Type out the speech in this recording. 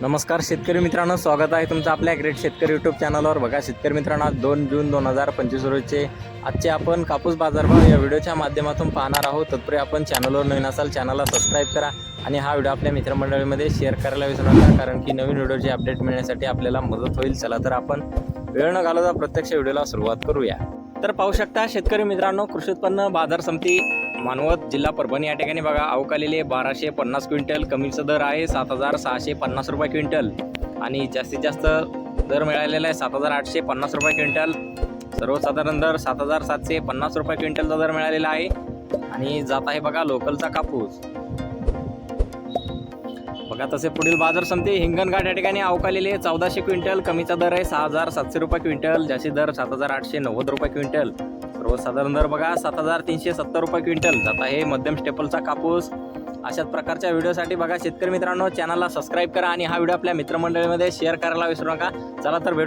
नमस्कार शेतकरी मित्रांनो स्वागत आहे तुमचं आपल्या ग्रेट शेतकरी यूट्यूब चॅनलवर बघा शेतकरी मित्रांनो आज दोन जून दोन हजार पंचवीस रोजचे आजचे आपण कापूस बाजारभाव या व्हिडिओच्या माध्यमातून पाहणार आहोत. तत्पूर्वी आपण चॅनलवर नवीन असाल चॅनलला सबस्क्राईब करा आणि हा व्हिडिओ आपल्या मित्रमंडळीमध्ये शेअर करायला विसरू नका कारण की नवीन व्हिडिओचे अपडेट मिळण्यासाठी आपल्याला मदत होईल. चला तर आपण वेळ न घालवता प्रत्यक्ष व्हिडिओला सुरुवात करूया. तर पाहू शकता शेतकरी मित्रांनो कृषी उत्पन्न बाजार समिती मानवत जिल्हा परभणी या ठिकाणी बघा अवकालेले बाराशे पन्नास क्विंटल. कमीचा दर आहे सात हजार सहाशे पन्नास रुपये क्विंटल. आणि जास्तीत जास्त दर मिळालेला आहे सात हजार आठशे पन्नास रुपये क्विंटल. सर्वसाधारण दर सात हजार सातशे पन्नास रुपये क्विंटलचा दर मिळालेला आहे. आणि जात आहे बघा लोकलचा कापूस. बघा तसे पुढील बाजार समते हिंगणघाट या ठिकाणी अवकालेले चौदाशे क्विंटल. कमीचा दर आहे सहा हजार सातशे रुपये क्विंटल. जास्त दर सात हजार आठशे नव्वद रुपये क्विंटल. सर्वसाधारण दर बघा सात हजार तीनशे सत्तर रुपये क्विंटल. जात आहे मध्यम स्टेपलचा कापूस. अशाच प्रकारच्या व्हिडिओसाठी बघा शेतकरी मित्रांनो चॅनलला सबस्क्राईब करा आणि हा व्हिडिओ आपल्या मित्रमंडळीमध्ये शेअर करायला विसरू नका. चला तर भेटू.